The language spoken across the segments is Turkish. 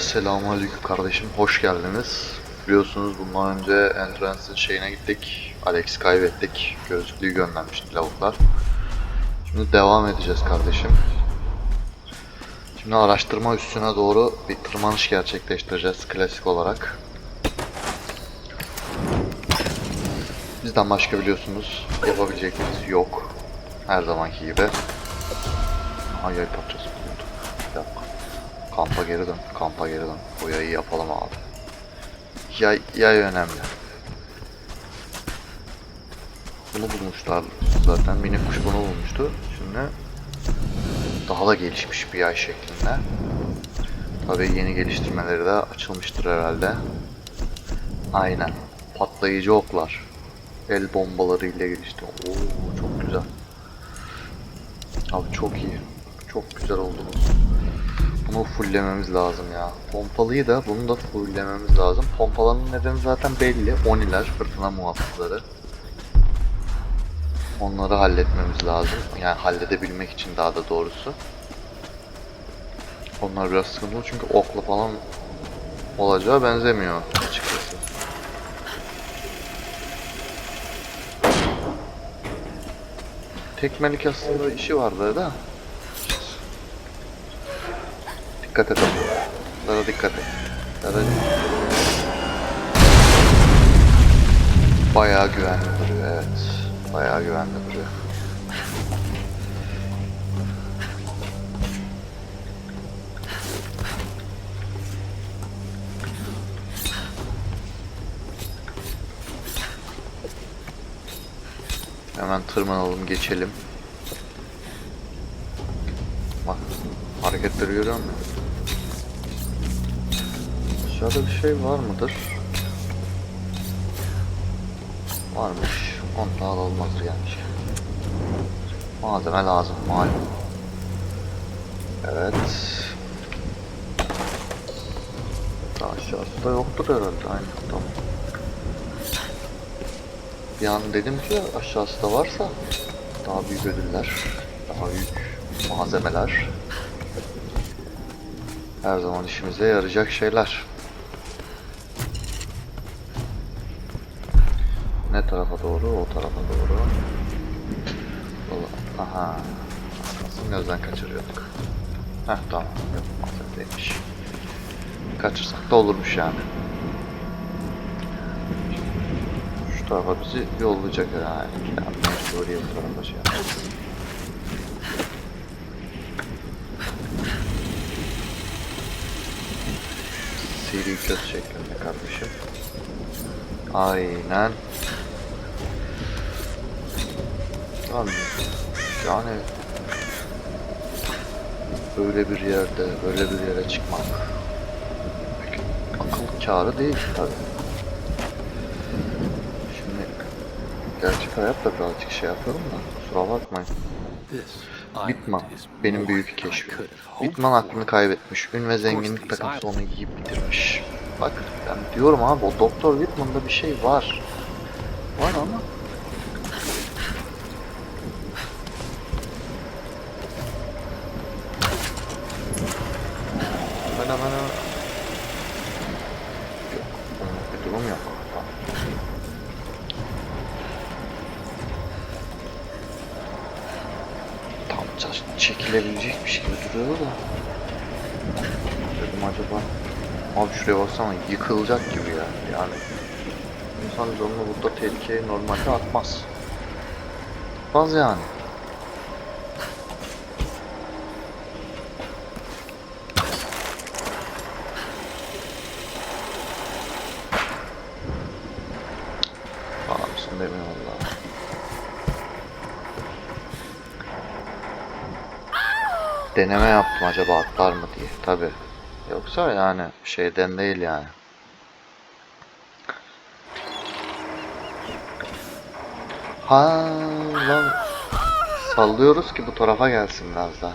Selamünaleyküm kardeşim, hoş geldiniz. Biliyorsunuz bundan önce Entrance'ın şeyine gittik. Alex'i kaybettik. Gözlüğü göndermişti lavuklar. Şimdi devam edeceğiz kardeşim. Şimdi araştırma üstüne doğru bir tırmanış gerçekleştireceğiz klasik olarak. Bizden başka biliyorsunuz yapabilecekleriniz yok. Her zamanki gibi. Ay yay parçası buldum. Yok. Kampa geri dön. Kampa geri dön. Bu yayı yapalım abi. Yay, yay önemli. Bunu bulmuşlar zaten. Minik kuş bunu bulmuştu. Şimdi daha da gelişmiş bir yay şeklinde. Tabii yeni geliştirmeleri de açılmıştır herhalde. Aynen. Patlayıcı oklar. El bombaları ile gelişti. Oo çok güzel. Abi çok iyi. Çok güzel oldu. Bunu fulllememiz lazım ya. Pompalıyı da bunu da fulllememiz lazım. Pompalanın nedeni zaten belli. Oniler, fırtına muhafızları. Onları halletmemiz lazım. Yani halledebilmek için daha da doğrusu. Onlar biraz sıkıntılı çünkü okla falan olacağı benzemiyor açıkçası. Tekmelik aslında işi vardı da. Dikkat et. Dara dikkat et. Dara... Bayağı güvenli duruyor evet. Bayağı güvenli duruyor. Hemen tırmanalım geçelim. Bak hareketleri görüyor musun? Aşağıda bir şey var mıdır? Varmış. Onu da alalım gelmiş. Malzeme lazım malum. Evet. Daha aşağısı da yoktur herhalde. Aynen tamam. Bir an dedim ki aşağısı da varsa daha büyük ödüller, daha büyük malzemeler her zaman işimize yarayacak şeyler. Ne tarafa doğru? O tarafa doğru. Aha. Nasıl gözden kaçırıyorduk. Heh tamam. Yok malzemeymiş. Kaçırsak da olurmuş yani. Şu tarafa bizi yollayacak herhalde. Yani mecburi bu tarafa şey yapacağız. Seri köz şeklinde kardeşim. Aynen. Abi yani böyle bir yerde böyle bir yere çıkmak akıl kârı değil tabi. Şimdi gerçek hayatta birazcık şey yapıyorum da kusura bakmayın. Bitman benim büyük keşfim. Bitman aklını kaybetmiş. Ün ve zenginlik takıntısı onu yiyip bitirmiş. Bak ben diyorum abi o Doktor Whitman'da bir şey. Var ama hemen hemen hemen. Yok. onluk Bir durum yok. Tamam. Tam ça- çekilebilecekmiş gibi duruyor da. Dedim acaba. Abi şuraya baksana yıkılacak gibi ya. Yani insan canını burada tehlikeye normalde atmaz. Atmaz yani. Bana mısın demiyor valla. Deneme yaptım acaba atlar mı diye. Tabi. Yoksa yani şeyden değil yani. Ha lan sallıyoruz ki bu tarafa gelsin biraz daha.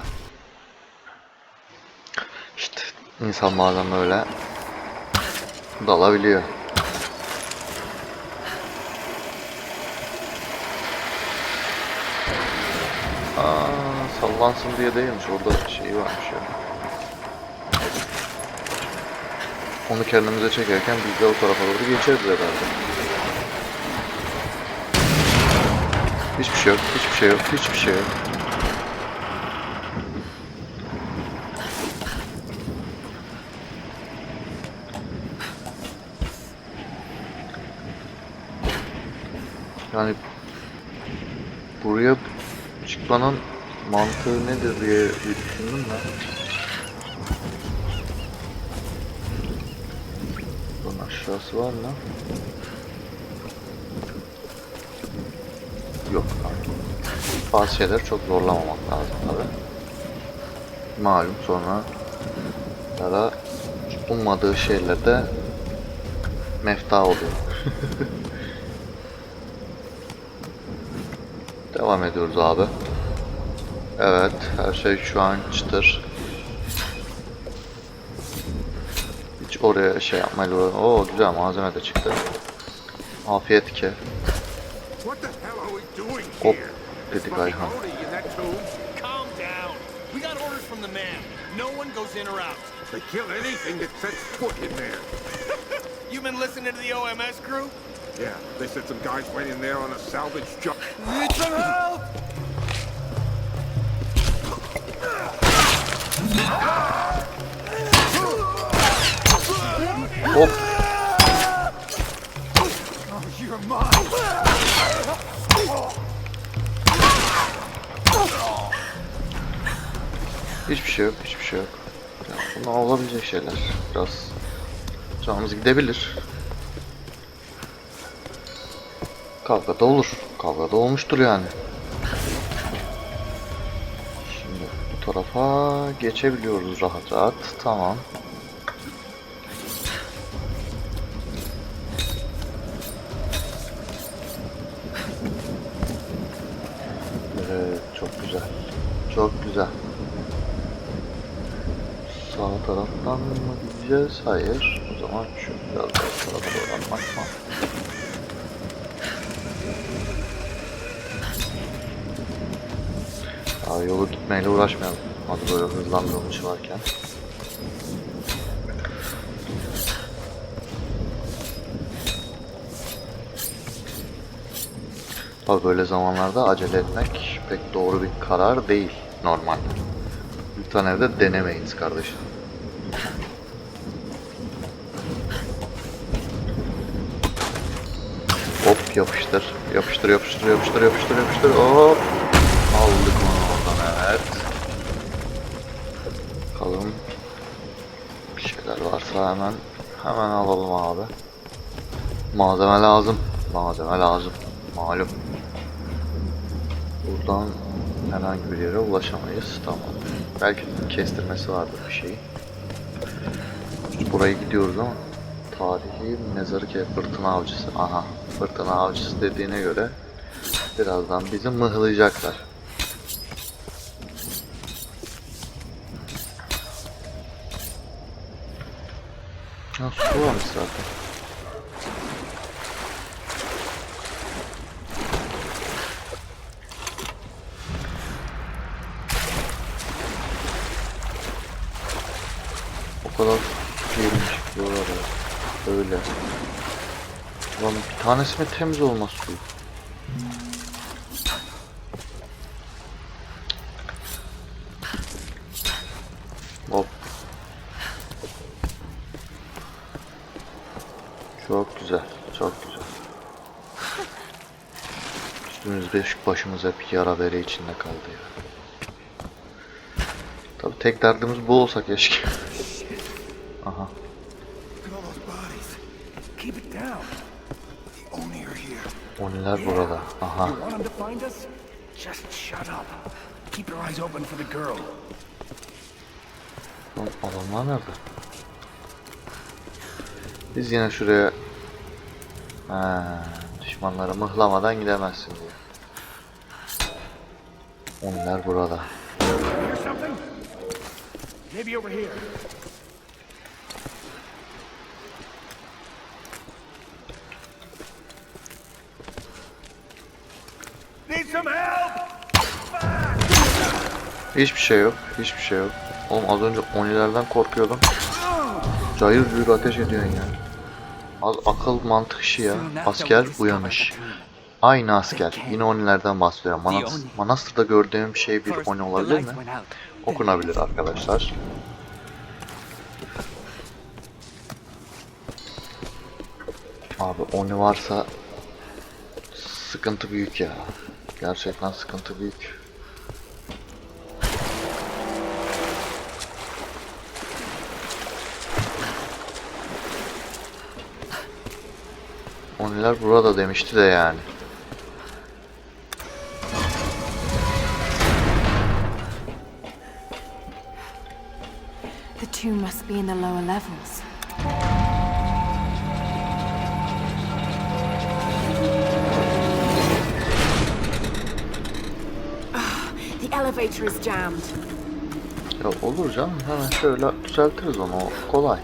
İşte insan bazen böyle dalabiliyor. Aa, sallansın diye değilmiş. Orada şey varmış ya. Onu kendimize çekerken biz de o tarafa doğru geçeriz herhalde. Hiçbir şey yok, hiçbir şey yok, hiçbir şey yok. Yani buraya çıkmanın mantığı nedir diye düşündüm ben. Bunun aşağısı var mı? Yok abi. Bazı şeyler çok zorlamamak lazım tabi. Malum sonra ya da ummadığı şeylerde mefta oluyor. Devam ediyoruz abi. Evet, her şey şu an çıtır. Hiç oraya şey yapmayla uğra- Oo güzel malzeme de çıktı. Afiyet ki. Hop here? dedik Fucking Ayhan. In that tomb. Calm down. We got orders from the man. No one goes in or out. They kill anything that sets foot in there. You been listening to the OMS crew? Yeah, they said some guys went in there on a salvage job. Need some help? Hop hiçbir şey yok, hiçbir şey yok. Ya, bunlar olabilecek şeyler. Biraz canımız gidebilir. Kavga da olur. Kavga da olmuştur yani. Şimdi bu tarafa geçebiliyoruz rahat rahat. Tamam. Gideceğiz? Hayır. O zaman şu biraz daha tarafa doğru mı? Aa, yolu gitmeyle uğraşmayalım. Hadi böyle hızlandırılmış varken. Tabii böyle zamanlarda acele etmek pek doğru bir karar değil normalde. Lütfen evde denemeyiniz kardeşim. Hop yapıştır. Yapıştır yapıştır yapıştır yapıştır yapıştır. Hop. Aldık onu oradan evet. Bakalım. Bir şeyler varsa hemen hemen alalım abi. Malzeme lazım. Malzeme lazım. Malum. Buradan herhangi bir yere ulaşamayız. Tamam. Belki kestirmesi vardır bir şeyi. Buraya gidiyoruz ama tarihi mezarı ki fırtına avcısı. Aha. Fırtına avcısı dediğine göre birazdan bizi mıhlayacaklar. Ha, su varmış zaten. O kadar girmiş buralara. Öyle. Lan bir tanesi mi temiz olmaz suyu? Hop. Çok güzel, çok güzel. Üstümüz beş başımız hep yara bere içinde kaldı ya. Tabi tek derdimiz bu olsa keşke. Aha. You want him to find us? Just shut up. Keep your eyes open for the girl. Lan adamlar nerede? Biz yine şuraya ha, düşmanları mıhlamadan gidemezsin diye. Onlar burada. Maybe over here. Need some help? Hiçbir şey yok. Hiçbir şey yok. Oğlum az önce Onilerden korkuyordum. cayır cayır ateş ediyorsun ya. Az akıl mantık işi ya. Asker uyanış. Aynı asker. Yine Onilerden bahsediyorum. Manas Manastır'da gördüğüm şey bir Oni olabilir mi? Okunabilir arkadaşlar. Abi Oni varsa sıkıntı büyük ya. Gerçekten sıkıntı büyük. Oniler burada demişti de yani. The tomb must be in the lower levels. Ah, the elevator is jammed. Ya olur canım hemen şöyle düzeltiriz onu o kolay.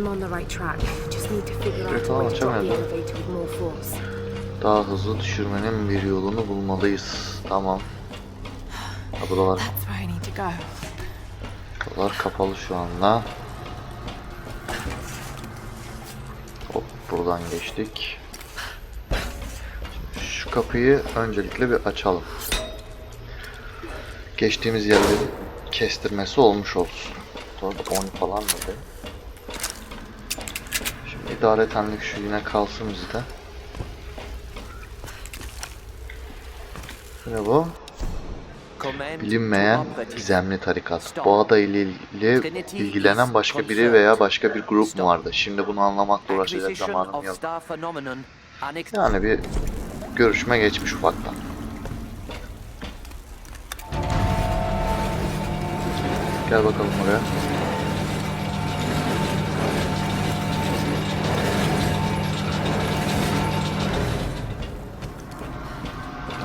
I'm on the right track. Just need to figure out a way to drop the elevator with more force. Daha hızlı düşürmenin bir yolunu bulmalıyız. Tamam. Ya buralar, kapalı şu anda. Hop buradan geçtik. Şimdi şu kapıyı öncelikle bir açalım. Geçtiğimiz yerleri kestirmesi olmuş olsun. Doğru 10 falan mıydı? İdaretenlik şu yine kalsın bizde. Ne bu? Bilinmeyen gizemli tarikat. Bu ada ile ilgili ilgilenen başka biri veya başka bir grup mu vardı? Şimdi bunu anlamakla uğraşacak zamanım yok. Yani bir görüşme geçmiş ufaktan. Gel bakalım oraya.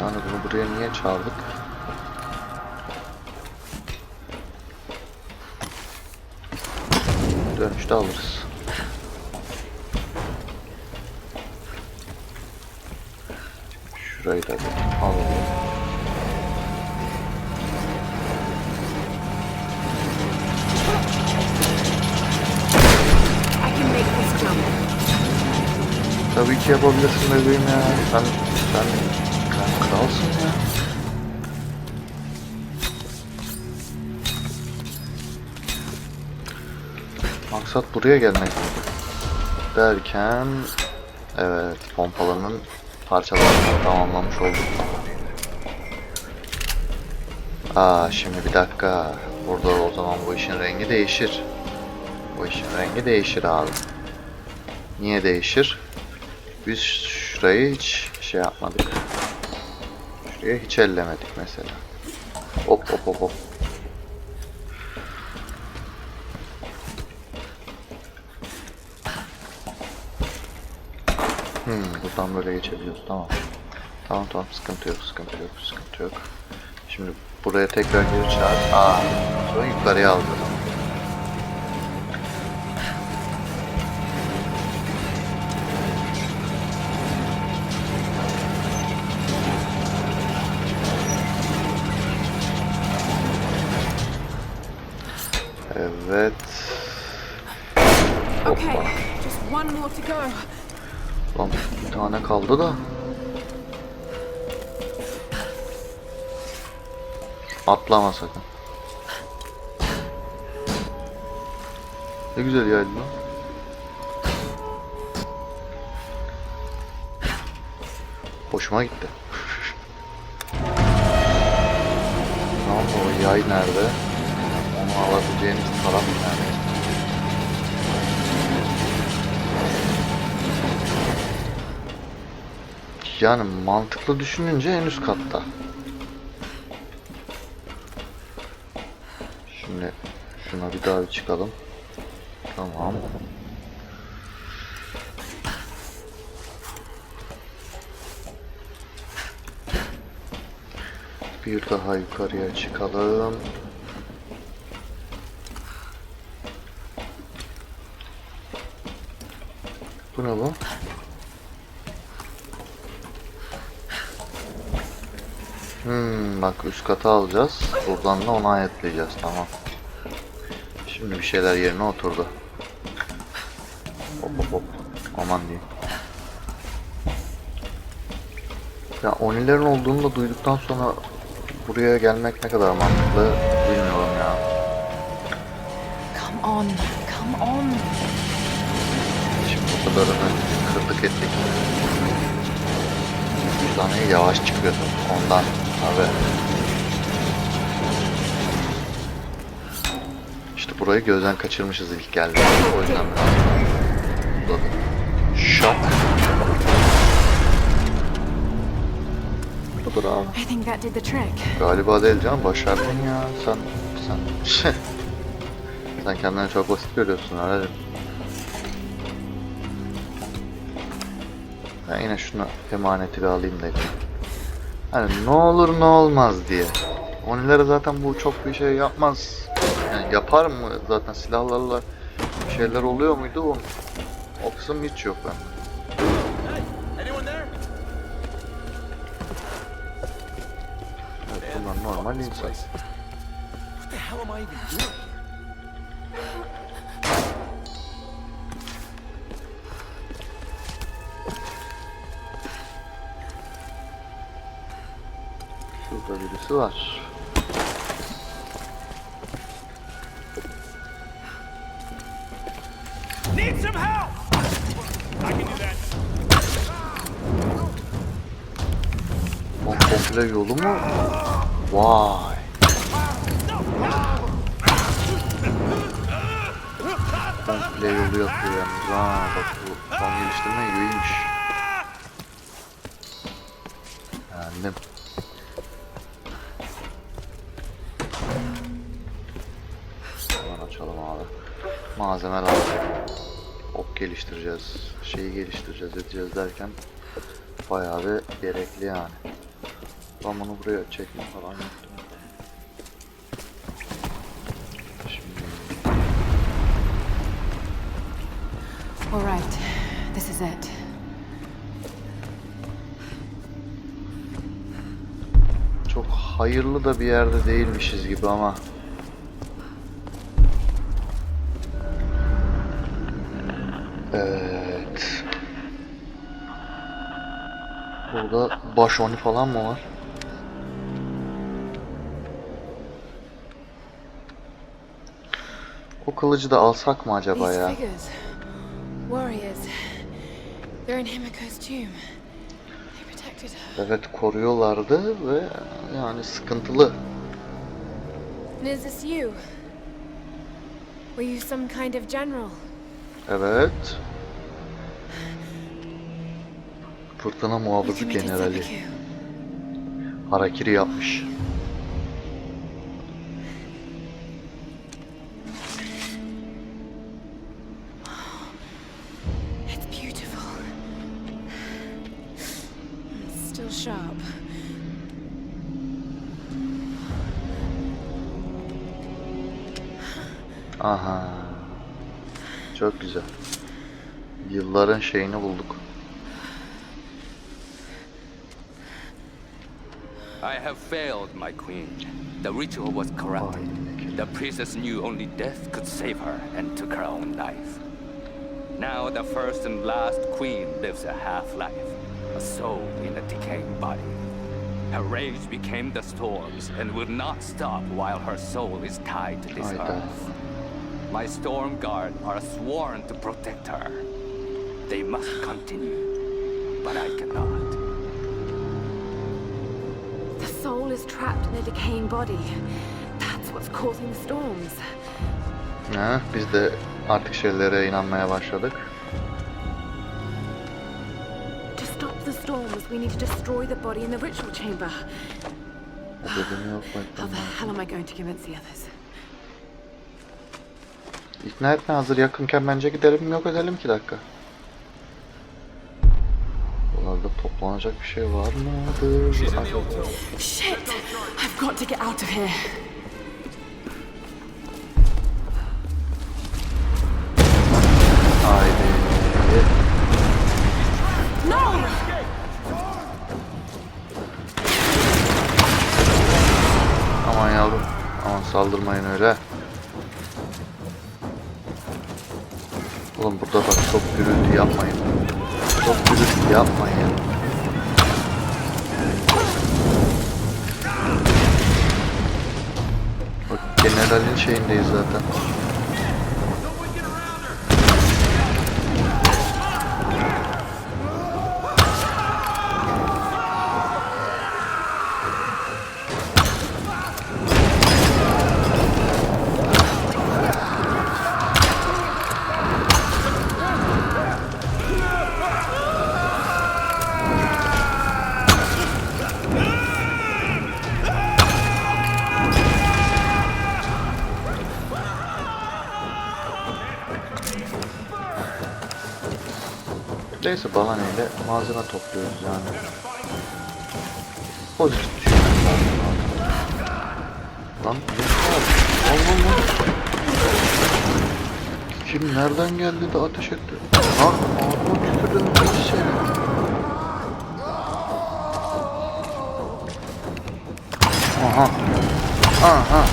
Yani niye çağırdık? Dönüşte alırız. Şurayı da alalım. Tabii ki yapabilirsin bebeğim ya. Sen, sen kralsın ya. Maksat buraya gelmek. Derken, evet pompalanın parçalarını tamamlamış olduk. Aa şimdi bir dakika. Burada o zaman bu işin rengi değişir. Bu işin rengi değişir abi. Niye değişir? Biz şurayı hiç şey yapmadık. Şuraya hiç ellemedik mesela. Hop hop hop hop. Hmm, buradan böyle geçebiliyoruz. Tamam. Tamam tamam sıkıntı yok sıkıntı yok sıkıntı yok. Şimdi buraya tekrar geri çağır. Aa, sonra yukarıya aldı. Okay, just one more to go. Lan bir tane kaldı da. Atlama sakın. Ne güzel yaydı lan. Hoşuma gitti. Tamam o yay nerede? Alabileceğimiz taraf nerede? Yani mantıklı düşününce en üst katta. Şimdi şuna bir daha bir çıkalım. Tamam. Bir daha yukarıya çıkalım. Bu ne bu? Hmm, bak üst kata alacağız. Buradan da ona ayetlayacağız. Tamam. Şimdi bir şeyler yerine oturdu. Hop hop hop. Aman diyeyim. Ya Onilerin olduğunu da duyduktan sonra buraya gelmek ne kadar mantıklı Kadarını kırdık ettik. Cüzdanı yavaş çıkıyordu. Ondan abi. İşte burayı gözden kaçırmışız ilk geldiğimizde. O yüzden biraz. Şak. Budur abi. Galiba değil canım. Başardın ya. Sen sen sen kendini çok basit görüyorsun öyle. Ben yine şunu emaneti bir alayım dedim. Hani ne olur ne olmaz diye. Onilere zaten bu çok bir şey yapmaz. Yani yapar mı zaten silahlarla şeyler oluyor muydu o? O kısım hiç yok there? Evet, bunlar normal insan. Şurada birisi var. Need some help! I can do that. O komple yolu mu? Vay. Komple yolu yapıyor yalnız ha bak bu son geliştirme iyiymiş. Malzeme lazım. Ok geliştireceğiz, şeyi geliştireceğiz, edeceğiz derken bayağı bir gerekli yani. Ben bunu buraya çekme falan yaptım. Şimdi All right, this is it. çok hayırlı da bir yerde değilmişiz gibi ama. Evet. Burada baş oni falan mı var? O kılıcı da alsak mı acaba ya? Evet koruyorlardı ve yani sıkıntılı. İs this you? Were you some kind of general? Evet. Fırtına muhafızı generali. Harakiri yapmış. Aha. Çok güzel. Yılların şeyini bulduk. Have failed, my queen. The ritual was corrupted. The priestess knew only death could save her and took her own life. Now the first and last queen lives a half-life, a soul in a decaying body. Her rage became the storms and will not stop while her soul is tied to this earth. My storm guard are sworn to protect her. They must continue, but I cannot. Soul is trapped in a decaying body. That's what's causing the storms. Ha, biz de artık şeylere inanmaya başladık. To stop the storms, we need to destroy the body in the ritual chamber. How the hell am I going to convince the others? İkna etme hazır yakınken bence gidelim yok edelim ki dakika. Toplanacak bir şey var mıdır? Shit! I've got to get out of here. Haydi. No! saldırmayın öyle. Oğlum burada bak çok gürültü yapmayın. Çok gürültü yapmayın. Generalin şeyindeyiz zaten. Neyse bana neyle malzeme topluyoruz yani. Pozitif düşünmek lazım. Lan ne? Allah Allah. Kim nereden geldi de ateş etti? Ha ağzıma tükürdüm bir şey. Aha. Aha.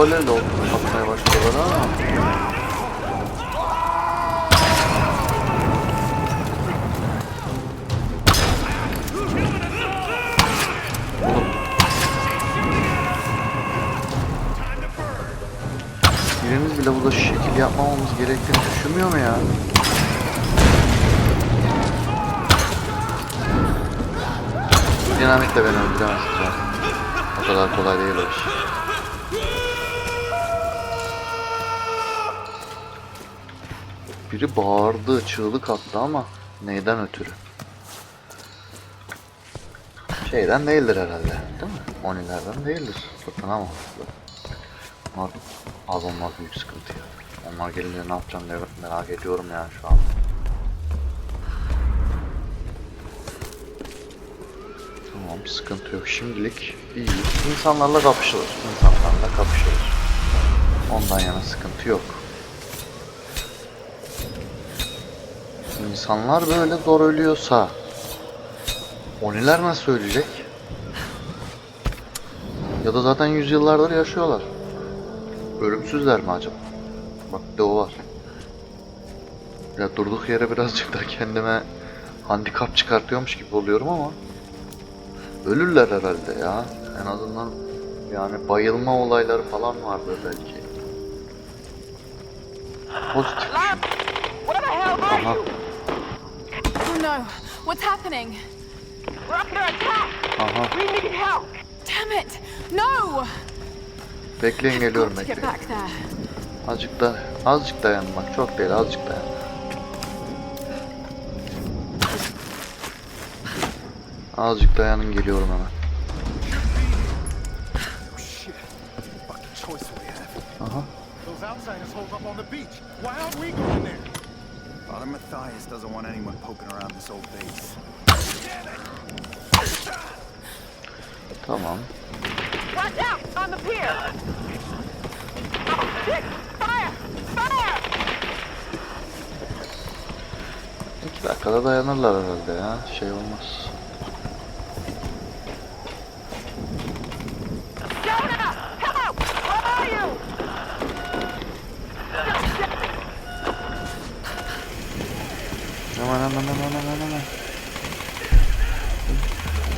Madalyayla atmaya başladılar ama. Birimiz bile burada şu şekil yapmamamız gerektiğini düşünmüyor mu ya? Dinamitle beni öldüremezsin. O kadar kolay değil o iş. Biri bağırdı, çığlık attı ama neyden ötürü? Şeyden değildir herhalde, değil mi? Onilerden değildir. Fırtına mı? Onlar az olmaz büyük sıkıntı ya. Onlar gelince ne yapacağım diye merak ediyorum yani şu an. Tamam sıkıntı yok. Şimdilik iyi. İnsanlarla kapışılır. İnsanlarla kapışılır. Ondan yana sıkıntı yok. İnsanlar böyle zor ölüyorsa Oniler nasıl ölecek? Ya da zaten yüzyıllardır yaşıyorlar. Ölümsüzler mi acaba? Bak de o var. Ya durduk yere birazcık da kendime handikap çıkartıyormuş gibi oluyorum ama ölürler herhalde ya. En azından yani bayılma olayları falan vardır belki. Pozitif. Where the hell are Aha, you? Oh no! What's happening? We're under attack. aha. We need help. Damn it! No! Bekleyin geliyorum Got to get bekleyin. back there. Azıcık da azıcık dayan bak çok değil azıcık dayan. Azıcık dayanın geliyorum hemen. Oh shit. Fucking choice we have. Aha. Those outsiders hold up on the beach. Why aren't we going there? Father Matthias doesn't want anyone poking around this old base. Tamam. Watch out on the pier. Oh shit! Fire! Fire! İki dakikada dayanırlar herhalde ya. Şey olmaz. Jonah! Help! Where are you? Hemen hemen hemen hemen hemen.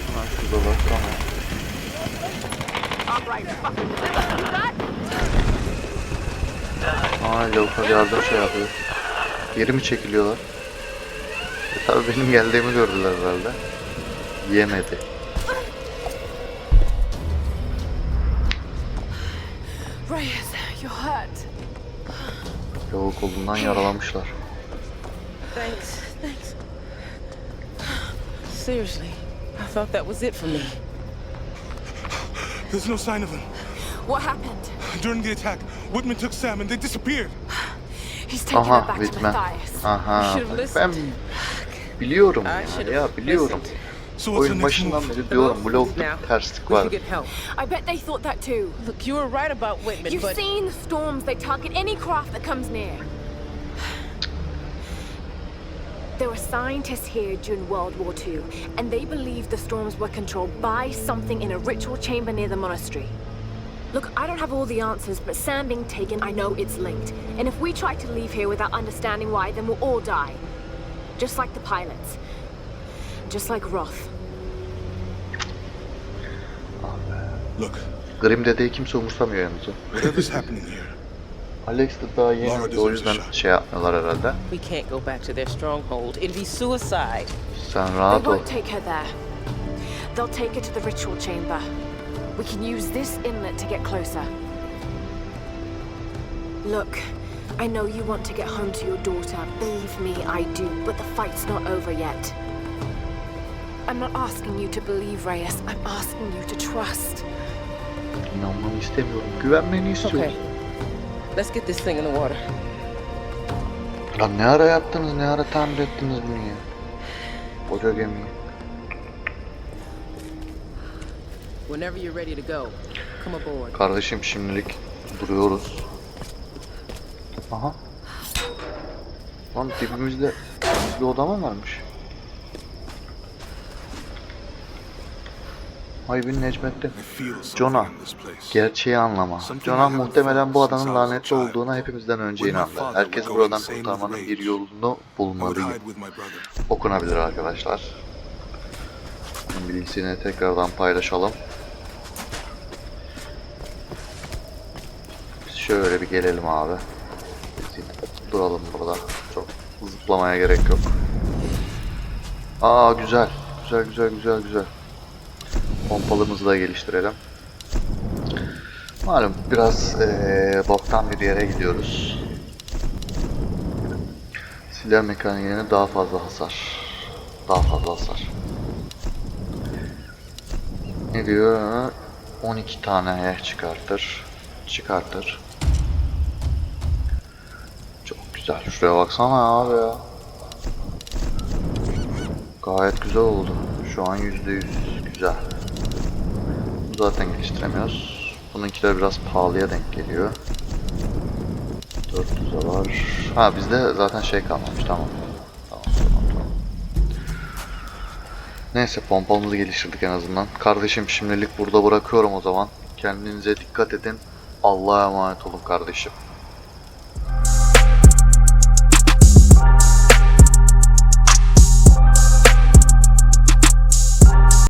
Hemen şurada bak tamam. All right, fucking. You got? Aa yardım şey yapıyor. Geri mi çekiliyorlar? E, tabii benim geldiğimi gördüler herhalde. Yemedi. Reyes, you're hurt. Lavuk kolundan yaralamışlar. Thanks, thanks. Seriously, I thought that was it for me. There's no sign of them. What happened? During the attack, Whitman took Sam and they disappeared. He's taking her Aha back to Whitman. Matthias. Aha. You should've Ben listened. biliyorum I ya, should ya have biliyorum. listened. So what's the Oyun next başından move? beri diyorum bu lavukta Now, bir terslik we var. should get help. I bet they thought that too. Look, you were right about Whitman, You've but seen the storms. They target any craft that comes near. There were scientists here during World War II, and they believed the storms were controlled by something in a ritual chamber near the monastery. Look, I don't have all the answers, but Sam being taken, I know it's linked. And if we try to leave here without understanding why, then we'll all die. Just like the pilots. Just like Roth. Look, Grim dedeyi kimse umursamıyor yalnız. o. whatever's happening here, Alex de daha yeni o yüzden şey yapmıyorlar herhalde. We can't go back to their stronghold. It'd be suicide. Sen They rahat ol. won't take her there. They'll take her to the ritual chamber. We can use this inlet to get closer. Look, I know you want to get home to your daughter. Believe me, I do. But the fight's not over yet. I'm not asking you to believe, Reyes. I'm asking you to trust. İnanmanı istemiyorum. Güvenmeni istiyorum. Okay. Let's get this thing in the water. Lan ne ara yaptınız, ne ara tamir ettiniz bunu ya? Koca gemiyi. Whenever you're ready to go, come aboard. Kardeşim şimdilik duruyoruz. Aha. Lan dibimizde bir oda mı varmış? Ay bin Necmettin. Jonah, gerçeği anlama. Jonah muhtemelen bu adanın lanetli olduğuna hepimizden önce inandı. Herkes buradan kurtarmanın bir yolunu bulmalıyım. Okunabilir arkadaşlar. Bilgisini tekrardan paylaşalım. Biz şöyle bir gelelim abi. Duralım burada. Çok zıplamaya gerek yok. Aa güzel. Güzel güzel güzel güzel. Pompalımızı da geliştirelim. Malum biraz eee boktan bir yere gidiyoruz. Silah mekaniğine daha fazla hasar. Daha fazla hasar. Ne diyor? 12 tane çıkartır. Çıkartır. Çok güzel. Şuraya baksana abi ya. Gayet güzel oldu. Şu an %100 güzel. Zaten geliştiremiyoruz. Bununkiler biraz pahalıya denk geliyor. 400'e var. Ha bizde zaten şey kalmamış tamam. Tamam tamam. Neyse pompalımızı geliştirdik en azından. Kardeşim şimdilik burada bırakıyorum o zaman. Kendinize dikkat edin. Allah'a emanet olun kardeşim.